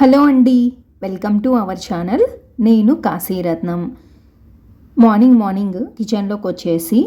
Hello అండి. Welcome to our channel. నేను Kasiratnam. Morning morning కిచెన్లోకి వచ్చేసి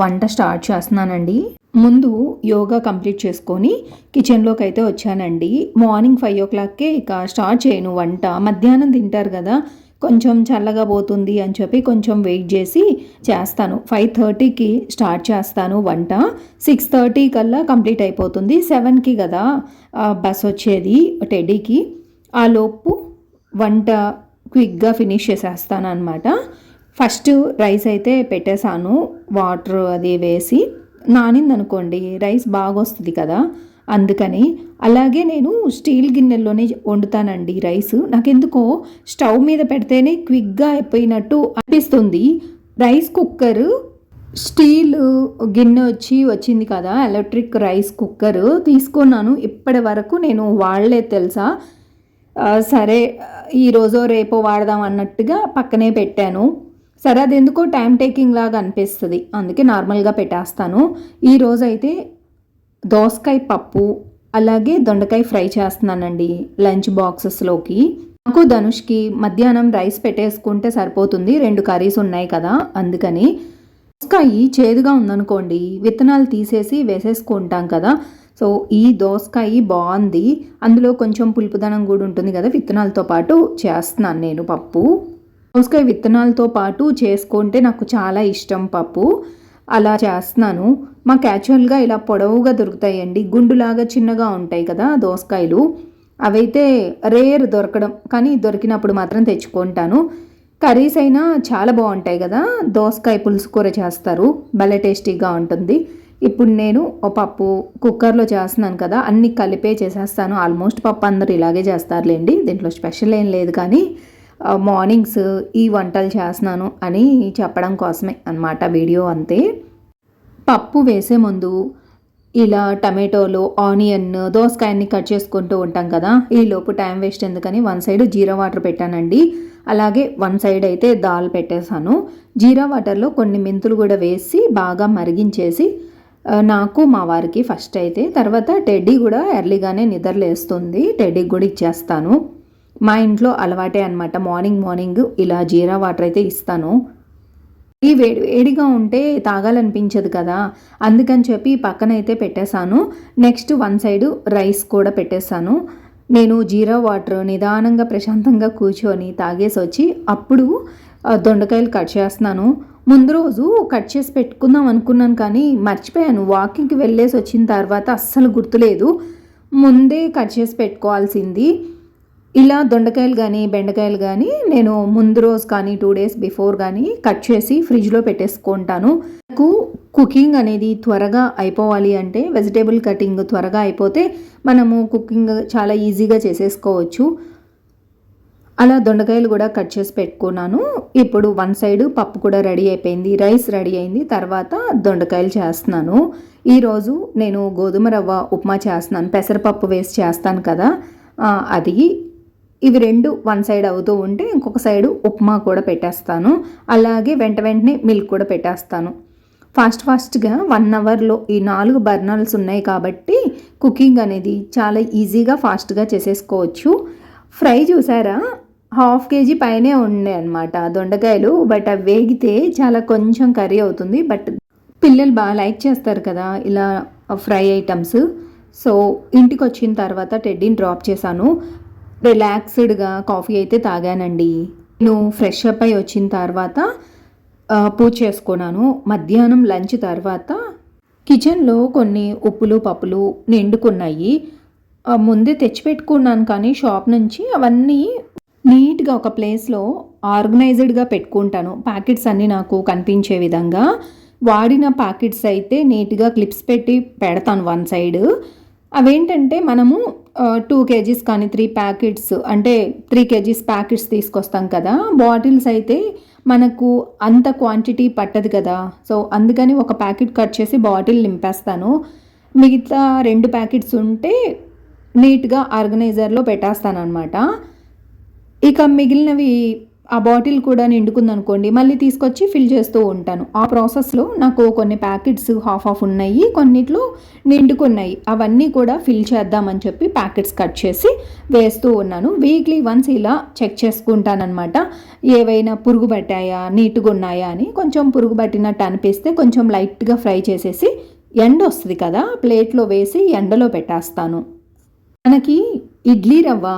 వంట స్టార్ట్ చేస్తున్నానండి. ముందు యోగా కంప్లీట్ చేసుకొని కిచెన్లోకి అయితే వచ్చానండి. మార్నింగ్ ఫైవ్ ఓ క్లాక్కే ఇక స్టార్ట్ చేయను వంట. మధ్యాహ్నం తింటారు కదా కొంచెం చల్లగా పోతుంది అని చెప్పి కొంచెం వెయిట్ చేసి చేస్తాను. ఫైవ్ థర్టీకి స్టార్ట్ చేస్తాను వంట. సిక్స్ థర్టీ కల్లా కంప్లీట్ అయిపోతుంది. సెవెన్కి కదా బస్ వచ్చేది టెడీకి ఆ లోపు వంట క్విక్గా ఫినిష్ చేసేస్తాను అనమాట ఫస్ట్ రైస్ అయితే పెట్టేశాను. వాటర్ అది వేసి నానింది అనుకోండి రైస్ బాగా వస్తుంది కదా అందుకని. అలాగే నేను స్టీల్ గిన్నెల్లోనే వండుతానండి రైస్. నాకెందుకో స్టవ్ మీద పెడితేనే క్విక్గా అయిపోయినట్టు అనిపిస్తుంది. రైస్ కుక్కర్ స్టీల్ గిన్నె వచ్చి వచ్చింది కదా ఎలక్ట్రిక్ రైస్ కుక్కర్ తీసుకున్నాను. ఇప్పటి వరకు నేను వాడలేదు తెలుసా సరే ఈరోజో రేపో వాడదాం అన్నట్టుగా పక్కనే పెట్టాను. సరే అది ఎందుకో టైం టేకింగ్ లాగా అనిపిస్తుంది. అందుకే నార్మల్గా పెట్టేస్తాను. ఈరోజు అయితే దోసకాయ పప్పు అలాగే దొండకాయ ఫ్రై చేస్తున్నానండి లంచ్ బాక్సెస్లోకి. నాకు ధనుష్కి మధ్యాహ్నం రైస్ పెట్టేసుకుంటే సరిపోతుంది. రెండు కర్రీస్ ఉన్నాయి కదా అందుకని. దోసకాయ చేదుగా ఉందనుకోండి విత్తనాలు తీసేసి వేసేసుకుంటాం కదా. సో ఈ దోసకాయ బాగుంది. అందులో కొంచెం పులుపుదనం కూడా ఉంటుంది కదా విత్తనాలతో పాటు చేస్తున్నాను నేను పప్పు. దోసకాయ విత్తనాలతో పాటు చేసుకుంటే నాకు చాలా ఇష్టం పప్పు. అలా చేస్తున్నాను. మాకు యాక్చువల్గా ఇలా పొడవుగా దొరుకుతాయండి. గుండులాగా చిన్నగా ఉంటాయి కదా దోసకాయలు. అవైతే రేర్ దొరకడం కానీ దొరికినప్పుడు మాత్రం తెచ్చుకుంటాను. కర్రీస్ అయినా చాలా బాగుంటాయి కదా దోసకాయ పులుసు కూర చేస్తారు. భలే టేస్టీగా ఉంటుంది. ఇప్పుడు నేను ఓ పప్పు కుక్కర్లో చేస్తున్నాను కదా అన్ని కలిపే చేసేస్తాను. ఆల్మోస్ట్ పప్పు అందరు ఇలాగే చేస్తారులేండి. దీంట్లో స్పెషల్ ఏం లేదు కానీ మార్నింగ్స్ ఈ వంటలు చేస్తున్నాను అని చెప్పడం కోసమే అన్నమాట వీడియో అంతే. పప్పు వేసే ముందు ఇలా టమాటోలు ఆనియన్ దోసకాయన్ని కట్ చేసుకుంటూ ఉంటాం కదా ఈ లోపు టైం వేస్ట్ ఎందుకని వన్ సైడ్ జీరా వాటర్ పెట్టానండి. అలాగే వన్ సైడ్ అయితే దాల్ పెట్టేశాను. జీరా వాటర్లో కొన్ని మెంతులు కూడా వేసి బాగా మరిగించేసి నాకు మా వారికి ఫస్ట్ అయితే తర్వాత టెడ్డీ కూడా ఎర్లీగానే నిద్రలేస్తుంది టెడ్డీకి కూడా ఇచ్చేస్తాను. మా ఇంట్లో అలవాటే అనమాట మార్నింగ్ మార్నింగ్ ఇలా జీరా వాటర్ అయితే ఇస్తాను. ఈ వేడి వేడిగా ఉంటే తాగాలనిపించదు కదా అందుకని చెప్పి పక్కన అయితే పెట్టేశాను. నెక్స్ట్ వన్ సైడ్ రైస్ కూడా పెట్టేశాను. నేను జీరా వాటర్ నిదానంగా ప్రశాంతంగా కూర్చొని తాగేసి వచ్చి అప్పుడు దొండకాయలు కట్ చేస్తున్నాను. ముందు రోజు కట్ చేసి పెట్టుకుందాం అనుకున్నాను కానీ మర్చిపోయాను. వాకింగ్కి వెళ్ళేసి వచ్చిన తర్వాత అస్సలు గుర్తులేదు. ముందే కట్ చేసి పెట్టుకోవాల్సింది. ఇలా దొండకాయలు కానీ బెండకాయలు కానీ నేను ముందు రోజు కానీ టూ డేస్ బిఫోర్ కానీ కట్ చేసి ఫ్రిడ్జ్లో పెట్టేసుకుంటాను. నాకు కుకింగ్ అనేది త్వరగా అయిపోవాలి అంటే వెజిటేబుల్ కటింగ్ త్వరగా అయిపోతే మనము కుకింగ్ చాలా ఈజీగా చేసేసుకోవచ్చు. అలా దొండకాయలు కూడా కట్ చేసి పెట్టుకున్నాను. ఇప్పుడు వన్ సైడ్ పప్పు కూడా రెడీ అయిపోయింది. రైస్ రెడీ అయింది. తర్వాత దొండకాయలు చేస్తున్నాను. ఈరోజు నేను గోధుమ రవ్వ ఉప్మా చేస్తున్నాను. పెసరపప్పు వేసి చేస్తాను కదా. అది. ఇవి రెండు వన్ సైడ్ అవుతూ ఉంటే ఇంకొక సైడు ఉప్మా కూడా పెట్టేస్తాను. అలాగే వెంట వెంటనే మిల్క్ కూడా పెట్టేస్తాను. ఫాస్ట్ ఫాస్ట్గా వన్ అవర్లో ఈ నాలుగు బర్నర్స్ ఉన్నాయి కాబట్టి కుకింగ్ అనేది చాలా ఈజీగా ఫాస్ట్గా చేసేసుకోవచ్చు. ఫ్రై చూసారా? హాఫ్ కేజీ పైనే ఉండే అనమాట దొండకాయలు బట్ అవి వేగితే చాలా కొంచెం కర్రీ అవుతుంది. బట్ పిల్లలు బాగా లైక్ చేస్తారు కదా ఇలా ఫ్రై ఐటమ్స్. సో ఇంటికి వచ్చిన తర్వాత టెడ్డీని డ్రాప్ చేశాను. రిలాక్స్డ్గా కాఫీ అయితే తాగానండి. నేను ఫ్రెష్ అప్ అయి వచ్చిన తర్వాత పూజ చేసుకున్నాను. మధ్యాహ్నం లంచ్ తర్వాత కిచెన్లో కొన్ని ఉప్పులు పప్పులు నిండుకున్నాయి. ముందే తెచ్చిపెట్టుకున్నాను కానీ షాప్ నుంచి అవన్నీ నీట్గా ఒక ప్లేస్లో ఆర్గనైజ్డ్గా పెట్టుకుంటాను. ప్యాకెట్స్ అన్నీ నాకు కనిపించే విధంగా వాడిన ప్యాకెట్స్ అయితే నీట్గా క్లిప్స్ పెట్టి పెడతాను వన్ సైడ్. అవేంటంటే మనము టూ కేజీస్ కానీ త్రీ ప్యాకెట్స్ అంటే త్రీ కేజీస్ ప్యాకెట్స్ తీసుకొస్తాం కదా బాటిల్స్ అయితే మనకు అంత క్వాంటిటీ పట్టదు కదా. సో అందుకని ఒక ప్యాకెట్ కట్ చేసి బాటిల్ నింపేస్తాను. మిగతా రెండు ప్యాకెట్స్ ఉంటే నీట్గా ఆర్గనైజర్లో పెట్టేస్తాను అనమాట ఇక మిగిలినవి ఆ బాటిల్ కూడా నిండుకుంది అనుకోండి మళ్ళీ తీసుకొచ్చి ఫిల్ చేస్తూ ఉంటాను. ఆ ప్రాసెస్లో నాకు కొన్ని ప్యాకెట్స్ హాఫ్ ఆఫ్ ఉన్నాయి కొన్నిట్లో నిండుకున్నాయి. అవన్నీ కూడా ఫిల్ చేద్దామని చెప్పి ప్యాకెట్స్ కట్ చేసి వేస్తూ ఉన్నాను. వీక్లీ వన్స్ ఇలా చెక్ చేసుకుంటానమాట ఏవైనా పురుగు పట్టాయా నీట్గా ఉన్నాయా అని కొంచెం పురుగు పట్టినట్టు అనిపిస్తే కొంచెం లైట్గా ఫ్రై చేసేసి ఎండ వస్తుంది కదా ప్లేట్లో వేసి ఎండలో పెట్టేస్తాను. మనకి ఇడ్లీ రవ్వ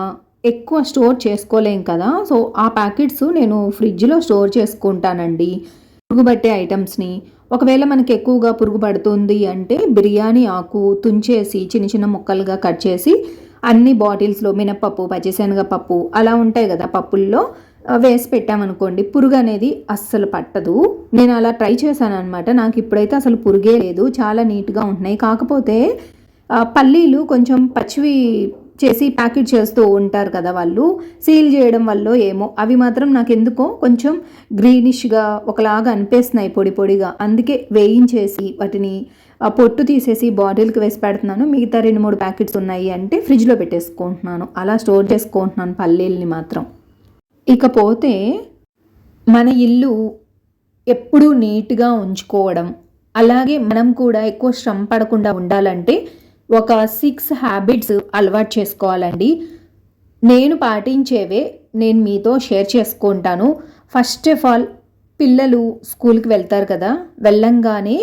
ఎక్కువ స్టోర్ చేసుకోలేం కదా. సో ఆ ప్యాకెట్స్ నేను ఫ్రిడ్జ్లో స్టోర్ చేసుకుంటానండి. పురుగుబట్టే ఐటమ్స్ని. ఒకవేళ మనకి ఎక్కువగా పురుగు పడుతుంది అంటే బిర్యానీ ఆకు తుంచేసి చిన్న చిన్న ముక్కలుగా కట్ చేసి అన్ని బాటిల్స్లో మినప్పప్పు పచ్చిశనగ పప్పు అలా ఉంటాయి కదా పప్పుల్లో వేసి పెట్టామనుకోండి పురుగు అనేది అస్సలు పట్టదు. నేను అలా ట్రై చేశాను అనమాట నాకు ఇప్పుడైతే అసలు పురుగే లేదు. చాలా నీట్గా ఉంటున్నాయి. కాకపోతే పల్లీలు కొంచెం పచ్చివి చేసి ప్యాకెట్ చేస్తూ ఉంటారు కదా వాళ్ళు. సీల్ చేయడం వల్ల ఏమో. అవి మాత్రం నాకు ఎందుకో కొంచెం గ్రీనిష్గా ఒకలాగా అనిపిస్తున్నాయి పొడి పొడిగా. అందుకే వేయించేసి వాటిని పొట్టు తీసేసి బాటిల్కి వేసి పెడుతున్నాను. మిగతా రెండు మూడు ప్యాకెట్స్ ఉన్నాయి అంటే ఫ్రిడ్జ్లో పెట్టేసుకుంటున్నాను. అలా స్టోర్ చేసుకుంటున్నాను పల్లీల్ని మాత్రం. ఇకపోతే మన ఇల్లు ఎప్పుడూ నీట్గా ఉంచుకోవడం అలాగే మనం కూడా ఎక్కువ శ్రమ పడకుండా ఉండాలంటే ఒక సిక్స్ హ్యాబిట్స్ అలవాటు చేసుకోవాలండి. నేను పాటించేవే నేను మీతో షేర్ చేసుకుంటాను. ఫస్ట్ ఆఫ్ ఆల్ పిల్లలు స్కూల్కి వెళ్తారు కదా వెళ్ళంగానే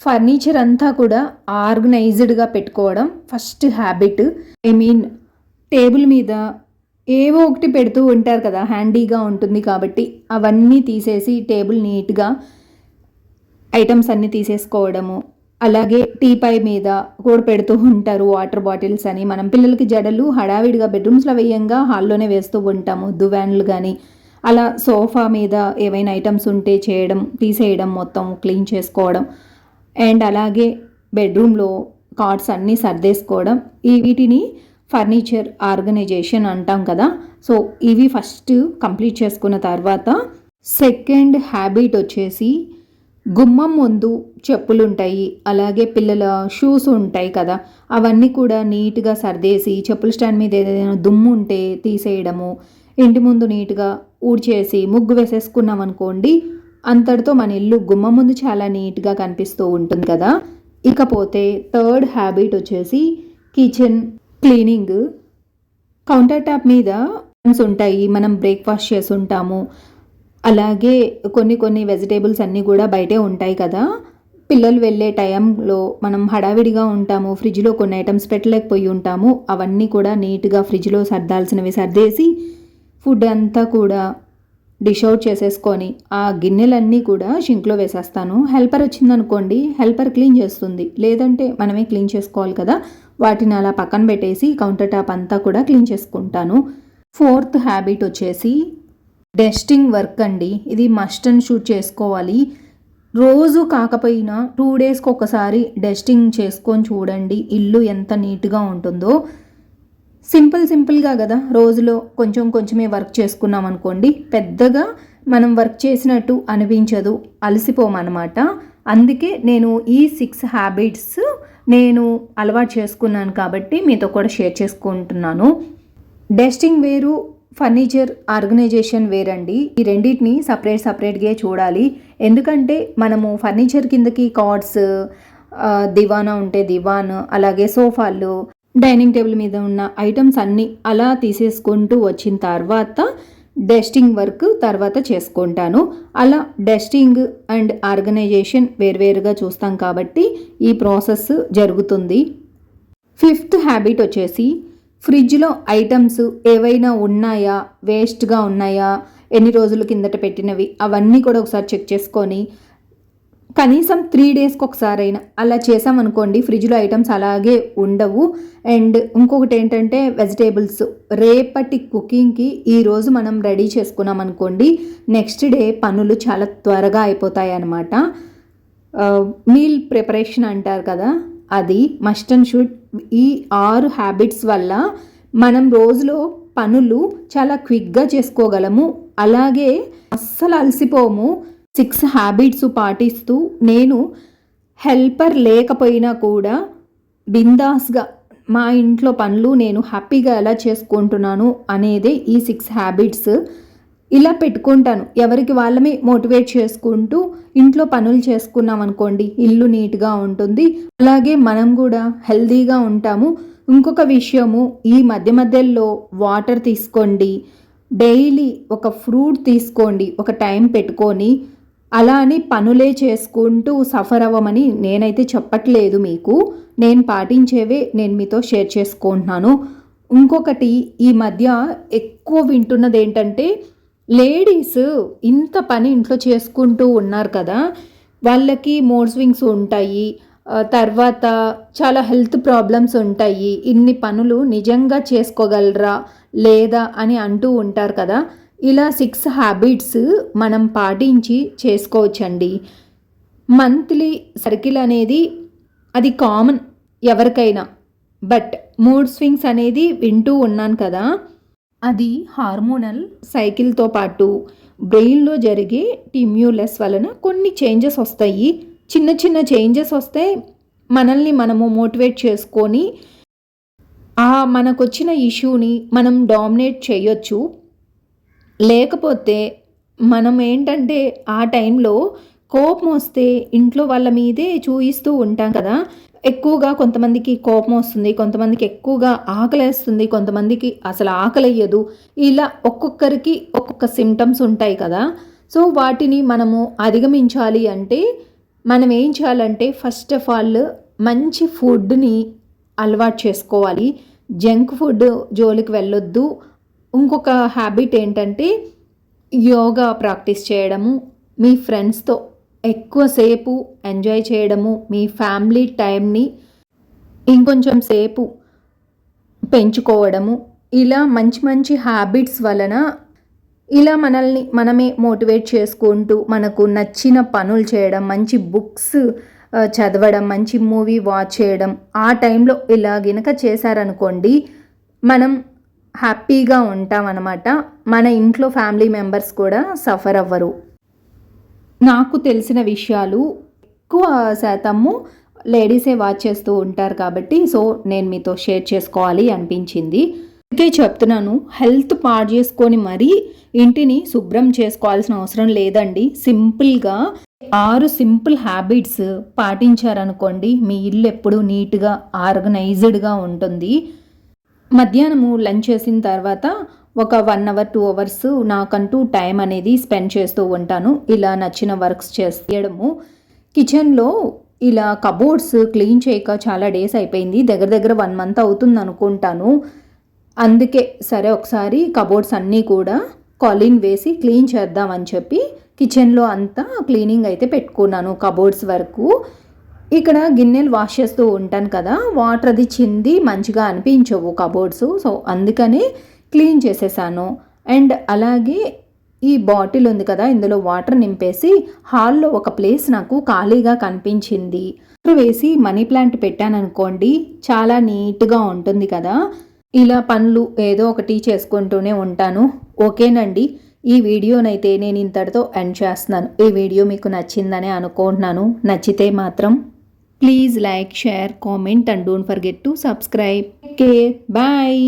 ఫర్నిచర్ అంతా కూడా ఆర్గనైజ్డ్గా పెట్టుకోవడం first habit I mean table మీద ఏవో ఒకటి పెడుతూ ఉంటారు కదా హ్యాండీగా ఉంటుంది కాబట్టి అవన్నీ తీసేసి టేబుల్ నీట్గా ఐటమ్స్ అన్నీ తీసేసుకోవడము. అలాగే టీపై మీద కూడా పెడుతూ ఉంటారు వాటర్ బాటిల్స్ అని. మనం పిల్లలకి జడలు హడావిడిగా బెడ్రూమ్స్లో వేయంగా హాల్లోనే వేస్తూ ఉంటాము. దువ్యాన్లు కానీ అలా సోఫా మీద ఏవైనా ఐటమ్స్ ఉంటే చేయడం తీసేయడం మొత్తం క్లీన్ చేసుకోవడం. అండ్ అలాగే బెడ్రూమ్లో కార్డ్స్ అన్నీ సర్దేసుకోవడం. ఈ వీటిని ఫర్నిచర్ ఆర్గనైజేషన్ అంటాం కదా. సో ఇవి ఫస్ట్ కంప్లీట్ చేసుకున్న తర్వాత సెకండ్ హ్యాబిట్ వచ్చేసి గుమ్మం ముందు చెప్పులు ఉంటాయి అలాగే పిల్లల షూస్ ఉంటాయి కదా. అవన్నీ కూడా నీట్గా సర్దేసి చెప్పుల స్టాండ్ మీద ఏదైనా దుమ్ము ఉంటే తీసేయడము ఇంటి ముందు నీట్గా ఊడ్చేసి ముగ్గు వేసేసుకున్నాం అనుకోండి అంతటితో మన ఇల్లు గుమ్మం ముందు చాలా నీట్గా కనిపిస్తూ ఉంటుంది కదా. ఇకపోతే థర్డ్ హ్యాబిట్ వచ్చేసి కిచెన్ క్లీనింగ్. కౌంటర్ టాప్ మీద ఉంటాయి మనం బ్రేక్ఫాస్ట్ చేసి ఉంటాము అలాగే కొన్ని కొన్ని వెజిటేబుల్స్ అన్నీ కూడా బయటే ఉంటాయి కదా. పిల్లలు వెళ్ళే టైంలో మనం హడావిడిగా ఉంటాము ఫ్రిడ్జ్లో కొన్ని ఐటమ్స్ పెట్టలేకపోయి ఉంటాము అవన్నీ కూడా నీట్గా ఫ్రిడ్జ్లో సర్దాల్సినవి సర్దేసి ఫుడ్ అంతా కూడా డిష్ అవుట్ చేసేసుకొని ఆ గిన్నెలన్నీ కూడా షింక్లో వేసేస్తాను. హెల్పర్ వచ్చిందనుకోండి హెల్పర్ క్లీన్ చేస్తుంది. లేదంటే మనమే క్లీన్ చేసుకోవాలి కదా. వాటిని అలా పక్కన పెట్టేసి కౌంటర్ టాప్ అంతా కూడా క్లీన్ చేసుకుంటాను. ఫోర్త్ హ్యాబిట్ వచ్చేసి డెస్టింగ్ వర్క్ అండి. ఇది మస్ట్ అండ్ షూట్ చేసుకోవాలి. రోజు కాకపోయినా టూ డేస్కి ఒకసారి డస్టింగ్ చేసుకొని చూడండి. ఇల్లు ఎంత నీట్గా ఉంటుందో. సింపుల్ సింపుల్గా కదా. రోజులో కొంచెం కొంచెమే వర్క్ చేసుకున్నాం అనుకోండి. పెద్దగా మనం వర్క్ చేసినట్టు అనిపించదు. అలసిపోమన్నమాట అందుకే నేను ఈ సిక్స్ హ్యాబిట్స్ నేను అలవాటు చేసుకున్నాను కాబట్టి మీతో కూడా షేర్ చేసుకుంటున్నాను. డస్టింగ్ వేరు ఫర్నిచర్ ఆర్గనైజేషన్ వేరండి. ఈ రెండింటిని సపరేట్ సపరేట్గా చూడాలి. ఎందుకంటే మనము ఫర్నిచర్ కిందకి కార్డ్స్ దివానా ఉంటే దివాన్ అలాగే సోఫాలు డైనింగ్ టేబుల్ మీద ఉన్న ఐటమ్స్ అన్నీ అలా తీసేసుకుంటూ వచ్చిన తర్వాత డస్టింగ్ వర్క్ తర్వాత చేసుకుంటాను. అలా డస్టింగ్ అండ్ ఆర్గనైజేషన్ వేర్వేరుగా చూస్తాం కాబట్టి ఈ ప్రాసెస్ జరుగుతుంది. ఫిఫ్త్ హ్యాబిట్ వచ్చేసి ఫ్రిడ్జ్లో ఐటమ్స్ ఏవైనా ఉన్నాయా? వేస్ట్గా ఉన్నాయా? ఎన్ని రోజుల కిందట పెట్టినవి? అవన్నీ కూడా ఒకసారి చెక్ చేసుకొని కనీసం త్రీ డేస్కి ఒకసారైనా అలా చేసామనుకోండి ఫ్రిడ్జ్లో ఐటమ్స్ అలాగే ఉండవు. అండ్ ఇంకొకటి ఏంటంటే వెజిటేబుల్స్. రేపటి కుకింగ్కి ఈరోజు మనం రెడీ చేసుకున్నాం అనుకోండి నెక్స్ట్ డే పనులు చాలా త్వరగా అయిపోతాయి అన్నమాట. మీల్ ప్రిపరేషన్ అంటారు కదా అది మస్ట్ అండ్ షుడ్ ఈ ఆరు హ్యాబిట్స్ వల్ల మనం రోజులో పనులు చాలా క్విక్గా చేసుకోగలము. అలాగే అస్సలు అలసిపోము. సిక్స్ హ్యాబిట్స్ పాటిస్తూ నేను హెల్పర్ లేకపోయినా కూడా బిందాస్గా మా ఇంట్లో పనులు నేను హ్యాపీగా ఎలా చేసుకుంటున్నాను అనేదే ఈ సిక్స్ హ్యాబిట్స్ ఇలా పెట్టుకుంటాను. ఎవరికి వాళ్ళమే మోటివేట్ చేసుకుంటూ ఇంట్లో పనులు చేసుకున్నాం అనుకోండి ఇల్లు నీట్గా ఉంటుంది. అలాగే మనం కూడా హెల్తీగా ఉంటాము. ఇంకొక విషయము ఈ మధ్య మధ్యలో వాటర్ తీసుకోండి. డైలీ ఒక ఫ్రూట్ తీసుకోండి ఒక టైం పెట్టుకొని. అలా అని పనులే చేసుకుంటూ సఫర్ అవ్వమని నేనైతే చెప్పట్లేదు మీకు. నేను పాటించేవే నేను మీతో షేర్ చేసుకుంటున్నాను. ఇంకొకటి ఈ మధ్య ఎక్కువ వింటున్నది ఏంటంటే లేడీస్ ఇంత పని ఇంట్లో చేసుకుంటూ ఉన్నారు కదా వాళ్ళకి మోడ్ స్వింగ్స్ ఉంటాయి తర్వాత చాలా హెల్త్ ప్రాబ్లమ్స్ ఉంటాయి ఇన్ని పనులు నిజంగా చేసుకోగలరా లేదా అని అంటూ ఉంటారు కదా ఇలా సిక్స్ హ్యాబిట్స్ మనం పాటించి చేసుకోవచ్చండి. మంత్లీ సర్కిల్ అనేది అది కామన్ ఎవరికైనా బట్ మూడ్ స్వింగ్స్ అనేది వింటూ ఉన్నాను కదా అది హార్మోనల్ సైకిల్తో పాటు బ్రెయిన్లో జరిగే టిమ్యూలెస్ వలన కొన్ని చేంజెస్ వస్తాయి. చిన్న చిన్న చేంజెస్ వస్తే మనల్ని మనము మోటివేట్ చేసుకొని ఆ మనకొచ్చిన ఇష్యూని మనం డామినేట్ చేయొచ్చు. లేకపోతే మనం ఏంటంటే ఆ టైంలో కోపం వస్తే ఇంట్లో వాళ్ళ మీదే చూయిస్తూ ఉంటాం కదా. ఎక్కువగా కొంతమందికి కోపం వస్తుంది కొంతమందికి ఎక్కువగా ఆకలేస్తుంది కొంతమందికి అసలు ఆకలయ్యదు. ఇలా ఒక్కొక్కరికి ఒక్కొక్క సిమ్టమ్స్ ఉంటాయి కదా. సో వాటిని మనము అధిగమించాలి అంటే మనం ఏం చేయాలంటే ఫస్ట్ ఆఫ్ ఆల్ మంచి ఫుడ్ని అలవాటు చేసుకోవాలి. జంక్ ఫుడ్ జోలికి వెళ్ళొద్దు. ఇంకొక హ్యాబిట్ ఏంటంటే యోగా ప్రాక్టీస్ చేయడము. మీ ఫ్రెండ్స్తో ఎక్కువసేపు ఎంజాయ్ చేయడము మీ ఫ్యామిలీ టైంని ఇంకొంచెం సేపు పెంచుకోవడము. ఇలా మంచి మంచి హ్యాబిట్స్ వలన ఇలా మనల్ని మనమే మోటివేట్ చేసుకుంటూ మనకు నచ్చిన పనులు చేయడం మంచి బుక్స్ చదవడం మంచి మూవీ వాచ్ చేయడం ఆ టైంలో ఇలా గినక చేశారనుకోండి మనం హ్యాపీగా ఉంటామన్నమాట. మన ఇంట్లో ఫ్యామిలీ మెంబర్స్ కూడా సఫర్ అవ్వరు. నాకు తెలిసిన విషయాలు ఎక్కువ శాతము లేడీసే వాచ్ చేస్తూ ఉంటారు కాబట్టి సో నేను మీతో షేర్ చేసుకోవాలి అనిపించింది. అందుకే చెప్తున్నాను హెల్త్ పాడు చేసుకొని మరీ ఇంటిని శుభ్రం చేసుకోవాల్సిన అవసరం లేదండి. సింపుల్గా ఆరు సింపుల్ హ్యాబిట్స్ పాటించారనుకోండి మీ ఇల్లు ఎప్పుడు నీట్గా ఆర్గనైజ్డ్గా ఉంటుంది. మధ్యాహ్నము లంచ్ చేసిన తర్వాత ఒక వన్ అవర్ టూ అవర్స్ నాకంటూ టైం అనేది స్పెండ్ చేస్తూ ఉంటాను. ఇలా నచ్చిన వర్క్స్ చేయడము. కిచెన్లో ఇలా కబోర్డ్స్ క్లీన్ చేయక చాలా డేస్ అయిపోయింది. దగ్గర దగ్గర వన్ మంత్ అవుతుంది అనుకుంటాను. అందుకే సరే ఒకసారి కబోర్డ్స్ అన్నీ కూడా కాలిన్ వేసి క్లీన్ చేద్దామని చెప్పి కిచెన్లో అంతా క్లీనింగ్ అయితే పెట్టుకున్నాను కబోర్డ్స్ వరకు. ఇక్కడ గిన్నెలు వాష్ చేస్తూ ఉంటాను కదా వాటర్ అది చింది మంచిగా అనిపించవు కబోర్డ్స్. సో అందుకనే క్లీన్ చేసేసాను. అండ్ అలాగే ఈ బాటిల్ ఉంది కదా ఇందులో వాటర్ నింపేసి హాల్లో ఒక ప్లేస్ నాకు ఖాళీగా కనిపించింది. వేసి మనీ ప్లాంట్ పెట్టాను అనుకోండి చాలా నీట్గా ఉంటుంది కదా. ఇలా పనులు ఏదో ఒకటి చేసుకుంటూనే ఉంటాను. ఓకేనండి? ఈ వీడియోనైతే నేను ఇంతటితో ఎండ్ చేస్తున్నాను. ఈ వీడియో మీకు నచ్చిందని అనుకుంటున్నాను. నచ్చితే మాత్రం please like share comment and don't forget to subscribe. Care bye.